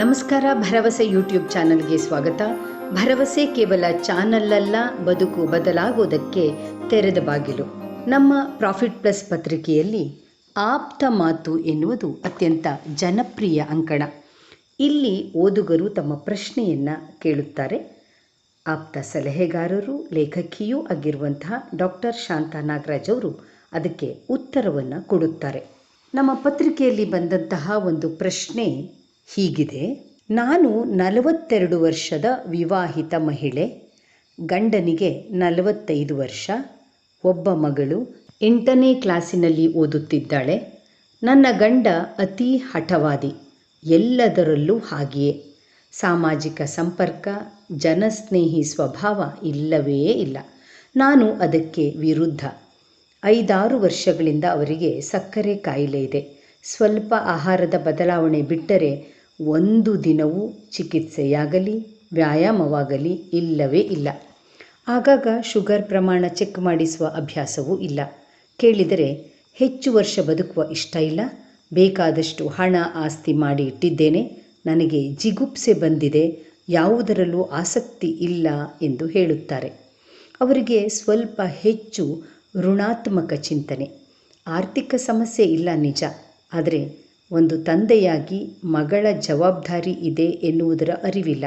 ನಮಸ್ಕಾರ, ಭರವಸೆ ಯೂಟ್ಯೂಬ್ ಚಾನೆಲ್ಗೆ ಸ್ವಾಗತ. ಭರವಸೆ ಕೇವಲ ಚಾನಲ್ ಅಲ್ಲ ಬದುಕು ಬದಲಾಗೋದಕ್ಕೆ ತೆರೆದ ಬಾಗಿಲು. ನಮ್ಮ ಪ್ರಾಫಿಟ್ ಪ್ಲಸ್ ಪತ್ರಿಕೆಯಲ್ಲಿ ಆಪ್ತ ಮಾತು ಎನ್ನುವುದು ಅತ್ಯಂತ ಜನಪ್ರಿಯ ಅಂಕಣ. ಇಲ್ಲಿ ಓದುಗರು ತಮ್ಮ ಪ್ರಶ್ನೆಯನ್ನು ಕೇಳುತ್ತಾರೆ. ಆಪ್ತ ಸಲಹೆಗಾರರು, ಲೇಖಕಿಯೂ ಆಗಿರುವಂತಹ ಡಾಕ್ಟರ್ ಶಾಂತಾ ನಾಗರಾಜ್ ಅವರು ಅದಕ್ಕೆ ಉತ್ತರವನ್ನು ಕೊಡುತ್ತಾರೆ. ನಮ್ಮ ಪತ್ರಿಕೆಯಲ್ಲಿ ಬಂದಂತಹ ಒಂದು ಪ್ರಶ್ನೆ ಹೀಗಿದೆ. ನಾನು ನಲವತ್ತೆರಡು ವರ್ಷದ ವಿವಾಹಿತ ಮಹಿಳೆ. ಗಂಡನಿಗೆ ನಲವತ್ತೈದು ವರ್ಷ. ಒಬ್ಬ ಮಗಳು ಎಂಟನೇ ಕ್ಲಾಸಿನಲ್ಲಿ ಓದುತ್ತಿದ್ದಾಳೆ. ನನ್ನ ಗಂಡ ಅತಿ ಹಠವಾದಿ. ಎಲ್ಲದರಲ್ಲೂ ಹಾಗೆಯೇ. ಸಾಮಾಜಿಕ ಸಂಪರ್ಕ, ಜನಸ್ನೇಹಿ ಸ್ವಭಾವ ಇಲ್ಲವೇ ಇಲ್ಲ. ನಾನು ಅದಕ್ಕೆ ವಿರುದ್ಧ. ಐದಾರು ವರ್ಷಗಳಿಂದ ಅವರಿಗೆ ಸಕ್ಕರೆ ಕಾಯಿಲೆ ಇದೆ. ಸ್ವಲ್ಪ ಆಹಾರದ ಬದಲಾವಣೆ ಬಿಟ್ಟರೆ ಒಂದು ದಿನವೂ ಚಿಕಿತ್ಸೆಯಾಗಲಿ, ವ್ಯಾಯಾಮವಾಗಲಿ ಇಲ್ಲವೇ ಇಲ್ಲ. ಆಗಾಗ ಶುಗರ್ ಪ್ರಮಾಣ ಚೆಕ್ ಮಾಡಿಸುವ ಅಭ್ಯಾಸವೂ ಇಲ್ಲ. ಕೇಳಿದರೆ ಹೆಚ್ಚು ವರ್ಷ ಬದುಕುವ ಇಷ್ಟ ಇಲ್ಲ. ಬೇಕಾದಷ್ಟು ಹಣ ಆಸ್ತಿ ಮಾಡಿ ಇಟ್ಟಿದ್ದೇನೆ. ನನಗೆ ಜಿಗುಪ್ಸೆ ಬಂದಿದೆ. ಯಾವುದರಲ್ಲೂ ಆಸಕ್ತಿ ಇಲ್ಲ ಎಂದು ಹೇಳುತ್ತಾರೆ. ಅವರಿಗೆ ಸ್ವಲ್ಪ ಹೆಚ್ಚು ಋಣಾತ್ಮಕ ಚಿಂತನೆ. ಆರ್ಥಿಕ ಸಮಸ್ಯೆ ಇಲ್ಲ ನಿಜ. ಆದರೆ ಒಂದು ತಂದೆಯಾಗಿ ಮಗಳ ಜವಾಬ್ದಾರಿ ಇದೆ ಎನ್ನುವುದರ ಅರಿವಿಲ್ಲ.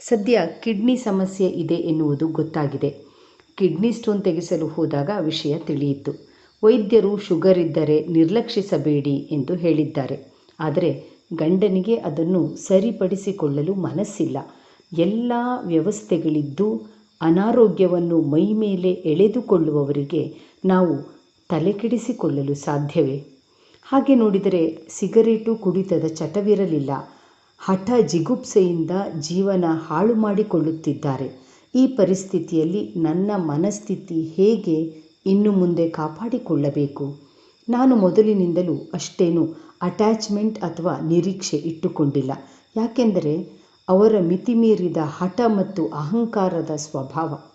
ಸದ್ಯ ಕಿಡ್ನಿ ಸಮಸ್ಯೆ ಇದೆ ಎನ್ನುವುದು ಗೊತ್ತಾಗಿದೆ. ಕಿಡ್ನಿ ಸ್ಟೋನ್ ತೆಗೆಸಲು ಹೋದಾಗ ವಿಷಯ ತಿಳಿಯಿತು. ವೈದ್ಯರು ಶುಗರ್ ಇದ್ದರೆ ನಿರ್ಲಕ್ಷಿಸಬೇಡಿ ಎಂದು ಹೇಳಿದ್ದಾರೆ. ಆದರೆ ಗಂಡನಿಗೆ ಅದನ್ನು ಸರಿಪಡಿಸಿಕೊಳ್ಳಲು ಮನಸ್ಸಿಲ್ಲ. ಎಲ್ಲ ವ್ಯವಸ್ಥೆಗಳಿದ್ದು ಅನಾರೋಗ್ಯವನ್ನು ಮೈಮೇಲೆ ಎಳೆದುಕೊಳ್ಳುವವರಿಗೆ ನಾವು ತಲೆಕೆಡಿಸಿಕೊಳ್ಳಲು ಸಾಧ್ಯವೇ? ಹಾಗೆ ನೋಡಿದರೆ ಸಿಗರೇಟು ಕುಡಿತದ ಚಟವಿರಲಿಲ್ಲ. ಹಠ ಜಿಗುಪ್ಸೆಯಿಂದ ಜೀವನ ಹಾಳು ಮಾಡಿಕೊಳ್ಳುತ್ತಿದ್ದಾರೆ. ಈ ಪರಿಸ್ಥಿತಿಯಲ್ಲಿ ನನ್ನ ಮನಸ್ಥಿತಿ ಹೇಗೆ ಇನ್ನು ಮುಂದೆ ಕಾಪಾಡಿಕೊಳ್ಳಬೇಕು? ನಾನು ಮೊದಲಿನಿಂದಲೂ ಅಷ್ಟೇನು ಅಟ್ಯಾಚ್ಮೆಂಟ್ ಅಥವಾ ನಿರೀಕ್ಷೆ ಇಟ್ಟುಕೊಂಡಿಲ್ಲ. ಯಾಕೆಂದರೆ ಅವರ ಮಿತಿಮೀರಿದ ಹಠ ಮತ್ತು ಅಹಂಕಾರದ ಸ್ವಭಾವ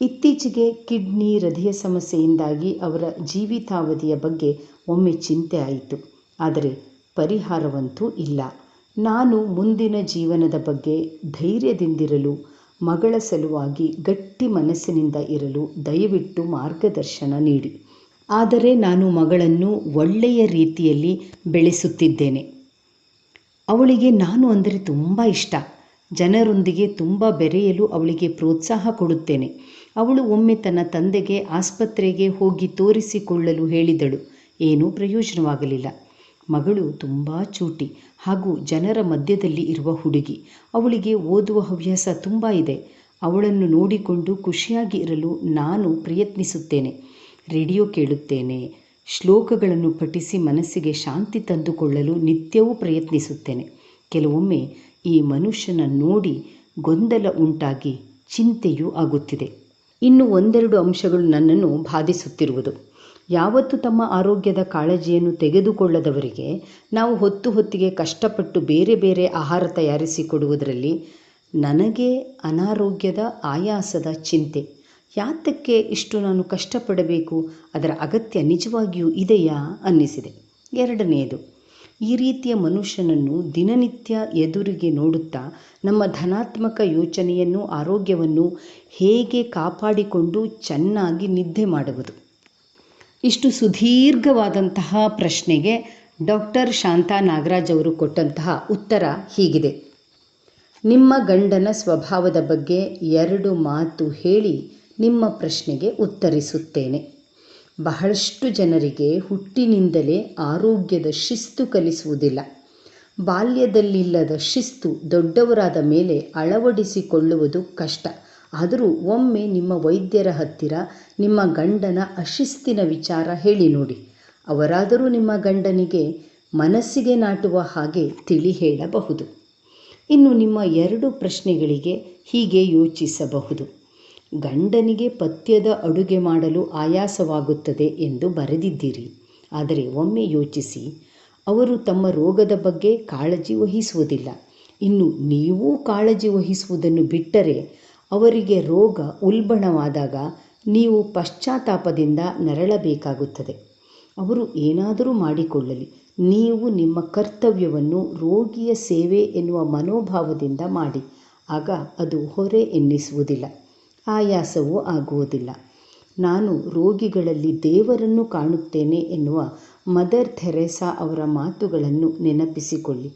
ಇತ್ತೀಚೆಗೆ ಕಿಡ್ನಿ ಹೃದಯ ಸಮಸ್ಯೆಯಿಂದಾಗಿ ಅವರ ಜೀವಿತಾವಧಿಯ ಬಗ್ಗೆ ಒಮ್ಮೆ ಚಿಂತೆ ಆಯಿತು. ಆದರೆ ಪರಿಹಾರವಂತೂ ಇಲ್ಲ. ನಾನು ಮುಂದಿನ ಜೀವನದ ಬಗ್ಗೆ ಧೈರ್ಯದಿಂದಿರಲು, ಮಗಳ ಸಲುವಾಗಿ ಗಟ್ಟಿ ಮನಸ್ಸಿನಿಂದ ಇರಲು ದಯವಿಟ್ಟು ಮಾರ್ಗದರ್ಶನ ನೀಡಿ. ಆದರೆ ನಾನು ಮಗಳನ್ನು ಒಳ್ಳೆಯ ರೀತಿಯಲ್ಲಿ ಬೆಳೆಸುತ್ತಿದ್ದೇನೆ. ಅವಳಿಗೆ ನಾನು ಅಂದರೆ ತುಂಬ ಇಷ್ಟ. ಜನರೊಂದಿಗೆ ತುಂಬ ಬೆರೆಯಲು ಅವಳಿಗೆ ಪ್ರೋತ್ಸಾಹ ಕೊಡುತ್ತೇನೆ. ಅವಳು ಒಮ್ಮೆ ತನ್ನ ತಂದೆಗೆ ಆಸ್ಪತ್ರೆಗೆ ಹೋಗಿ ತೋರಿಸಿಕೊಳ್ಳಲು ಹೇಳಿದಳು. ಏನೂ ಪ್ರಯೋಜನವಾಗಲಿಲ್ಲ. ಮಗಳು ತುಂಬ ಚೂಟಿ ಹಾಗೂ ಜನರ ಮಧ್ಯದಲ್ಲಿ ಇರುವ ಹುಡುಗಿ. ಅವಳಿಗೆ ಓದುವ ಹವ್ಯಾಸ ತುಂಬ ಇದೆ. ಅವಳನ್ನು ನೋಡಿಕೊಂಡು ಖುಷಿಯಾಗಿ ಇರಲು ನಾನು ಪ್ರಯತ್ನಿಸುತ್ತೇನೆ. ರೇಡಿಯೋ ಕೇಳುತ್ತೇನೆ. ಶ್ಲೋಕಗಳನ್ನು ಪಠಿಸಿ ಮನಸ್ಸಿಗೆ ಶಾಂತಿ ತಂದುಕೊಳ್ಳಲು ನಿತ್ಯವೂ ಪ್ರಯತ್ನಿಸುತ್ತೇನೆ. ಕೆಲವೊಮ್ಮೆ ಈ ಮನುಷ್ಯನ ನೋಡಿ ಗೊಂದಲ ಉಂಟಾಗಿ ಚಿಂತೆಯೂ ಆಗುತ್ತಿದೆ. ಇನ್ನು ಒಂದೆರಡು ಅಂಶಗಳು ನನ್ನನ್ನು ಬಾಧಿಸುತ್ತಿರುವುದು. ಯಾವತ್ತು ತಮ್ಮ ಆರೋಗ್ಯದ ಕಾಳಜಿಯನ್ನು ತೆಗೆದುಕೊಳ್ಳದವರಿಗೆ ನಾವು ಹೊತ್ತು ಹೊತ್ತಿಗೆ ಕಷ್ಟಪಟ್ಟು ಬೇರೆ ಬೇರೆ ಆಹಾರ ತಯಾರಿಸಿ ಕೊಡುವುದರಲ್ಲಿ ನನಗೆ ಅನಾರೋಗ್ಯದ ಆಯಾಸದ ಚಿಂತೆ. ಯಾತಕ್ಕೆ ಇಷ್ಟು ನಾನು ಕಷ್ಟಪಡಬೇಕು? ಅದರ ಅಗತ್ಯ ನಿಜವಾಗಿಯೂ ಇದೆಯಾ? ಅನ್ನಿಸಿದೆ. ಎರಡನೆಯದು ಈ ರೀತಿಯ ಮನುಷ್ಯನನ್ನು ದಿನನಿತ್ಯ ಎದುರಿಗೆ ನೋಡುತ್ತಾ ನಮ್ಮ ಧನಾತ್ಮಕ ಯೋಚನೆಯನ್ನು, ಆರೋಗ್ಯವನ್ನು ಹೇಗೆ ಕಾಪಾಡಿಕೊಂಡು ಚೆನ್ನಾಗಿ ನಿದ್ದೆ ಮಾಡುವುದು? ಇಷ್ಟು ಸುದೀರ್ಘವಾದಂತಹ ಪ್ರಶ್ನೆಗೆ ಡಾಕ್ಟರ್ ಶಾಂತಾ ನಾಗರಾಜ್ ಅವರು ಕೊಟ್ಟಂತಹ ಉತ್ತರ ಹೀಗಿದೆ. ನಿಮ್ಮ ಗಂಡನ ಸ್ವಭಾವದ ಬಗ್ಗೆ ಎರಡು ಮಾತು ಹೇಳಿ ನಿಮ್ಮ ಪ್ರಶ್ನೆಗೆ ಉತ್ತರಿಸುತ್ತೇನೆ. ಬಹಳಷ್ಟು ಜನರಿಗೆ ಹುಟ್ಟಿನಿಂದಲೇ ಆರೋಗ್ಯದ ಶಿಸ್ತು ಕಲಿಸುವುದಿಲ್ಲ. ಬಾಲ್ಯದಲ್ಲಿಲ್ಲದ ಶಿಸ್ತು ದೊಡ್ಡವರಾದ ಮೇಲೆ ಅಳವಡಿಸಿಕೊಳ್ಳುವುದು ಕಷ್ಟ. ಆದರೂ ಒಮ್ಮೆ ನಿಮ್ಮ ವೈದ್ಯರ ಹತ್ತಿರ ನಿಮ್ಮ ಗಂಡನ ಅಶಿಸ್ತಿನ ವಿಚಾರ ಹೇಳಿ ನೋಡಿ. ಅವರಾದರೂ ನಿಮ್ಮ ಗಂಡನಿಗೆ ಮನಸ್ಸಿಗೆ ನಾಟುವ ಹಾಗೆ ತಿಳಿ ಹೇಳಬಹುದು. ಇನ್ನು ನಿಮ್ಮ ಎರಡು ಪ್ರಶ್ನೆಗಳಿಗೆ ಹೀಗೆ ಯೋಚಿಸಬಹುದು. ಗಂಡನಿಗೆ ಪಥ್ಯದ ಅಡುಗೆ ಮಾಡಲು ಆಯಾಸವಾಗುತ್ತದೆ ಎಂದು ಬರೆದಿದ್ದೀರಿ. ಆದರೆ ಒಮ್ಮೆ ಯೋಚಿಸಿ. ಅವರು ತಮ್ಮ ರೋಗದ ಬಗ್ಗೆ ಕಾಳಜಿ ವಹಿಸುವುದಿಲ್ಲ. ಇನ್ನು ನೀವೂ ಕಾಳಜಿ ವಹಿಸುವುದನ್ನು ಬಿಟ್ಟರೆ ಅವರಿಗೆ ರೋಗ ಉಲ್ಬಣವಾದಾಗ ನೀವು ಪಶ್ಚಾತ್ತಾಪದಿಂದ ನರಳಬೇಕಾಗುತ್ತದೆ. ಅವರು ಏನಾದರೂ ಮಾಡಿಕೊಳ್ಳಲಿ. ನೀವು ನಿಮ್ಮ ಕರ್ತವ್ಯವನ್ನು ರೋಗಿಯ ಸೇವೆ ಎನ್ನುವ ಮನೋಭಾವದಿಂದ ಮಾಡಿ. ಆಗ ಅದು ಹೊರೆ ಎನ್ನಿಸುವುದಿಲ್ಲ. ಆಯಾಸವೂ ಆಗುವುದಿಲ್ಲ. ನಾನು ರೋಗಿಗಳಲ್ಲಿ ದೇವರನ್ನು ಕಾಣುತ್ತೇನೆ ಎನ್ನುವ ಮದರ್ ಥೆರೇಸಾ ಅವರ ಮಾತುಗಳನ್ನು ನೆನಪಿಸಿಕೊಳ್ಳಿ.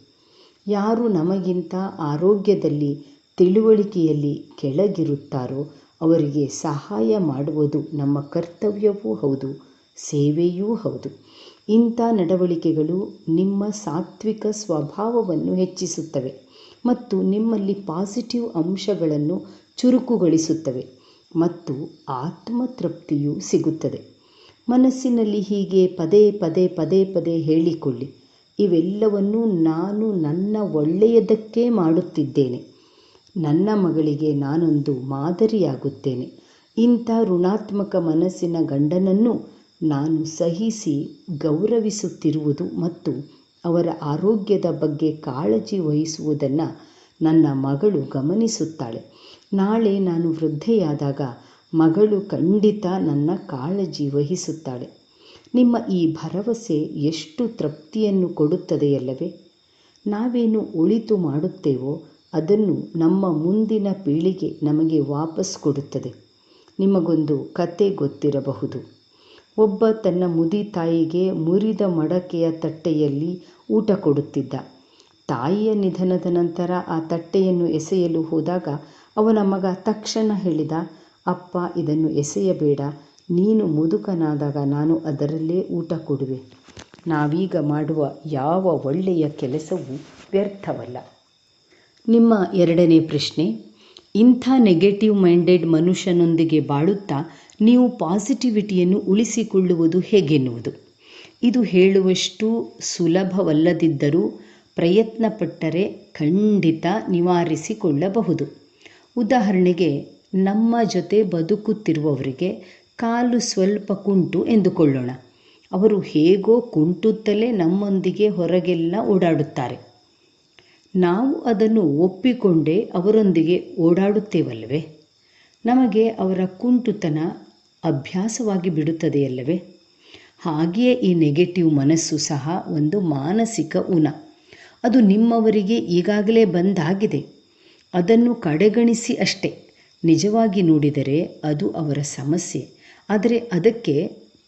ಯಾರು ನಮಗಿಂತ ಆರೋಗ್ಯದಲ್ಲಿ, ತಿಳುವಳಿಕೆಯಲ್ಲಿ ಕೆಳಗಿರುತ್ತಾರೋ ಅವರಿಗೆ ಸಹಾಯ ಮಾಡುವುದು ನಮ್ಮ ಕರ್ತವ್ಯವೂ ಹೌದು, ಸೇವೆಯೂ ಹೌದು. ಇಂಥ ನಡವಳಿಕೆಗಳು ನಿಮ್ಮ ಸಾತ್ವಿಕ ಸ್ವಭಾವವನ್ನು ಹೆಚ್ಚಿಸುತ್ತವೆ ಮತ್ತು ನಿಮ್ಮಲ್ಲಿ ಪಾಸಿಟಿವ್ ಅಂಶಗಳನ್ನು ಚುರುಕುಗೊಳಿಸುತ್ತವೆ ಮತ್ತು ಆತ್ಮತೃಪ್ತಿಯು ಸಿಗುತ್ತದೆ. ಮನಸ್ಸಿನಲ್ಲಿ ಹೀಗೆ ಪದೇ ಪದೇ ಪದೇ ಪದೇ ಹೇಳಿಕೊಳ್ಳಿ, ಇವೆಲ್ಲವನ್ನೂ ನಾನು ನನ್ನ ಒಳ್ಳೆಯದಕ್ಕೇ ಮಾಡುತ್ತಿದ್ದೇನೆ. ನನ್ನ ಮಗಳಿಗೆ ನಾನೊಂದು ಮಾದರಿಯಾಗುತ್ತೇನೆ. ಇಂಥ ಋಣಾತ್ಮಕ ಮನಸ್ಸಿನ ಗಂಡನನ್ನು ನಾನು ಸಹಿಸಿ ಗೌರವಿಸುತ್ತಿರುವುದು ಮತ್ತು ಅವರ ಆರೋಗ್ಯದ ಬಗ್ಗೆ ಕಾಳಜಿ ವಹಿಸುವುದನ್ನು ನನ್ನ ಮಗಳು ಗಮನಿಸುತ್ತಾಳೆ. ನಾಳೆ ನಾನು ವೃದ್ಧೆಯಾದಾಗ ಮಗಳು ಖಂಡಿತ ನನ್ನ ಕಾಳಜಿ ವಹಿಸುತ್ತಾಳೆ. ನಿಮ್ಮ ಈ ಭರವಸೆ ಎಷ್ಟು ತೃಪ್ತಿಯನ್ನು ಕೊಡುತ್ತದೆಯಲ್ಲವೇ? ನಾವೇನು ಉಳಿತು ಮಾಡುತ್ತೇವೋ ಅದನ್ನು ನಮ್ಮ ಮುಂದಿನ ಪೀಳಿಗೆ ನಮಗೆ ವಾಪಸ್ ಕೊಡುತ್ತದೆ. ನಿಮಗೊಂದು ಕತೆ ಗೊತ್ತಿರಬಹುದು. ಒಬ್ಬ ತನ್ನ ಮುದಿ ತಾಯಿಗೆ ಮುರಿದ ಮಡಕೆಯ ತಟ್ಟೆಯಲ್ಲಿ ಊಟ ಕೊಡುತ್ತಿದ್ದ. ತಾಯಿಯ ನಿಧನದ ನಂತರ ಆ ತಟ್ಟೆಯನ್ನು ಎಸೆಯಲು ಹೋದಾಗ ಅವನ ಮಗ ತಕ್ಷಣ ಹೇಳಿದ, ಅಪ್ಪ, ಇದನ್ನು ಎಸೆಯಬೇಡ. ನೀನು ಮುದುಕನಾದಾಗ ನಾನು ಅದರಲ್ಲೇ ಊಟ ಕೊಡುವೆ. ನಾವೀಗ ಮಾಡುವ ಯಾವ ಒಳ್ಳೆಯ ಕೆಲಸವೂ ವ್ಯರ್ಥವಲ್ಲ. ನಿಮ್ಮ ಎರಡನೇ ಪ್ರಶ್ನೆ, ಇಂಥ ನೆಗೆಟಿವ್ ಮೈಂಡೆಡ್ ಮನುಷ್ಯನೊಂದಿಗೆ ಬಾಳುತ್ತಾ ನೀವು ಪಾಸಿಟಿವಿಟಿಯನ್ನು ಉಳಿಸಿಕೊಳ್ಳುವುದು ಹೇಗೆನ್ನುವುದು? ಇದು ಹೇಳುವಷ್ಟು ಸುಲಭವಲ್ಲದಿದ್ದರೂ ಪ್ರಯತ್ನಪಟ್ಟರೆ ಖಂಡಿತ ನಿವಾರಿಸಿಕೊಳ್ಳಬಹುದು. ಉದಾಹರಣೆಗೆ, ನಮ್ಮ ಜೊತೆ ಬದುಕುತ್ತಿರುವವರಿಗೆ ಕಾಲು ಸ್ವಲ್ಪ ಕುಂಟು ಎಂದುಕೊಳ್ಳೋಣ. ಅವರು ಹೇಗೋ ಕುಂಟುತ್ತಲೇ ನಮ್ಮೊಂದಿಗೆ ಹೊರಗೆಲ್ಲ ಓಡಾಡುತ್ತಾರೆ. ನಾವು ಅದನ್ನು ಒಪ್ಪಿಕೊಂಡೇ ಅವರೊಂದಿಗೆ ಓಡಾಡುತ್ತೇವಲ್ಲವೇ? ನಮಗೆ ಅವರ ಕುಂಟುತನ ಅಭ್ಯಾಸವಾಗಿ ಬಿಡುತ್ತದೆಯಲ್ಲವೇ? ಹಾಗೆಯೇ ಈ ನೆಗೆಟಿವ್ ಮನಸ್ಸು ಸಹ ಒಂದು ಮಾನಸಿಕ ಉನ ಅದು ನಿಮ್ಮವರಿಗೆ ಈಗಾಗಲೇ ಬಂದಾಗಿದೆ. ಅದನ್ನು ಕಡೆಗಣಿಸಿ ಅಷ್ಟೇ. ನಿಜವಾಗಿ ನೋಡಿದರೆ ಅದು ಅವರ ಸಮಸ್ಯೆ. ಆದರೆ ಅದಕ್ಕೆ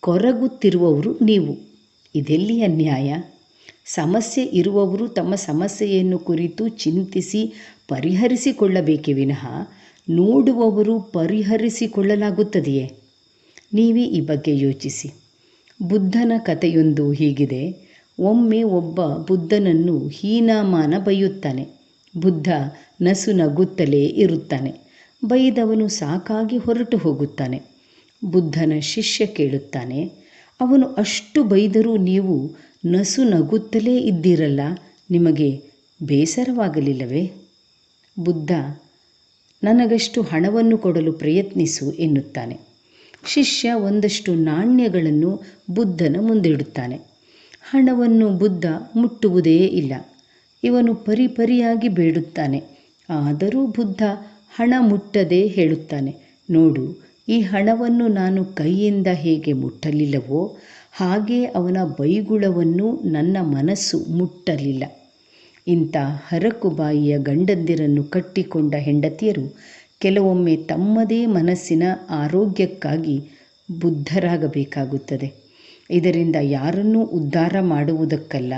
ಕೊರಗುತ್ತಿರುವವರು ನೀವು. ಇದೆಲ್ಲಿ ಅನ್ಯಾಯ? ಸಮಸ್ಯೆ ಇರುವವರು ತಮ್ಮ ಸಮಸ್ಯೆಯನ್ನು ಕುರಿತು ಚಿಂತಿಸಿ ಪರಿಹರಿಸಿಕೊಳ್ಳಬೇಕೇ ವಿನಃ ನೋಡುವವರು ಪರಿಹರಿಸಿಕೊಳ್ಳಲಾಗುತ್ತದೆಯೇ? ನೀವೇ ಈ ಬಗ್ಗೆ ಯೋಚಿಸಿ. ಬುದ್ಧನ ಕಥೆಯೊಂದು ಹೀಗಿದೆ. ಒಮ್ಮೆ ಒಬ್ಬ ಬುದ್ಧನನ್ನು ಹೀನಾಮಾನ ಬೈಯುತ್ತಾನೆ ಬುದ್ಧ ನಸು ನಗುತ್ತಲೇ ಇರುತ್ತಾನೆ. ಬೈದವನು ಸಾಕಾಗಿ ಹೊರಟು ಹೋಗುತ್ತಾನೆ. ಬುದ್ಧನ ಶಿಷ್ಯ ಕೇಳುತ್ತಾನೆ, ಅವನು ಅಷ್ಟು ಬೈದರೂ ನೀವು ನಸು ನಗುತ್ತಲೇ ಇದ್ದೀರಲ್ಲ, ನಿಮಗೆ ಬೇಸರವಾಗಲಿಲ್ಲವೇ? ಬುದ್ಧ, ನನಗಷ್ಟು ಹಣವನ್ನು ಕೊಡಲು ಪ್ರಯತ್ನಿಸು ಎನ್ನುತ್ತಾನೆ. ಶಿಷ್ಯ ಒಂದಷ್ಟು ನಾಣ್ಯಗಳನ್ನು ಬುದ್ಧನ ಮುಂದಿಡುತ್ತಾನೆ. ಹಣವನ್ನು ಬುದ್ಧ ಮುಟ್ಟುವುದೇ ಇಲ್ಲ. ಇವನು ಪರಿಪರಿಯಾಗಿ ಬೇಡುತ್ತಾನೆ. ಆದರೂ ಬುದ್ಧ ಹಣ ಮುಟ್ಟದೆ ಹೇಳುತ್ತಾನೆ, ನೋಡು, ಈ ಹಣವನ್ನು ನಾನು ಕೈಯಿಂದ ಹೇಗೆ ಮುಟ್ಟಲಿಲ್ಲವೋ, ಹಾಗೆ ಅವನ ಬೈಗುಳವನ್ನು ನನ್ನ ಮನಸ್ಸು ಮುಟ್ಟಲಿಲ್ಲ. ಇಂಥ ಹರಕುಬಾಯಿಯ ಗಂಡಂದಿರನ್ನು ಕಟ್ಟಿಕೊಂಡ ಹೆಂಡತಿಯರು ಕೆಲವೊಮ್ಮೆ ತಮ್ಮದೇ ಮನಸ್ಸಿನ ಆರೋಗ್ಯಕ್ಕಾಗಿ ಬುದ್ಧರಾಗಬೇಕಾಗುತ್ತದೆ. ಇದರಿಂದ ಯಾರನ್ನೂ ಉದ್ಧಾರ ಮಾಡುವುದಕ್ಕಲ್ಲ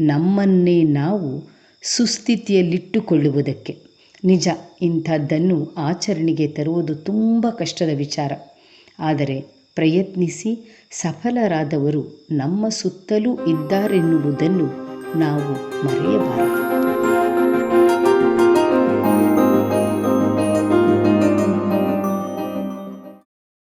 ನಮ್ಮನ್ನೇ ನಾವು ಸುಸ್ಥಿತಿಯಲ್ಲಿಟ್ಟುಕೊಳ್ಳುವುದಕ್ಕೆ. ನಿಜ, ಇಂಥದ್ದನ್ನು ಆಚರಣೆಗೆ ತರುವುದು ತುಂಬ ಕಷ್ಟದ ವಿಚಾರ. ಆದರೆ ಪ್ರಯತ್ನಿಸಿ ಸಫಲರಾದವರು ನಮ್ಮ ಸುತ್ತಲೂ ಇದ್ದಾರೆನ್ನುವುದನ್ನು ನಾವು ಮರೆಯಬಾರದು.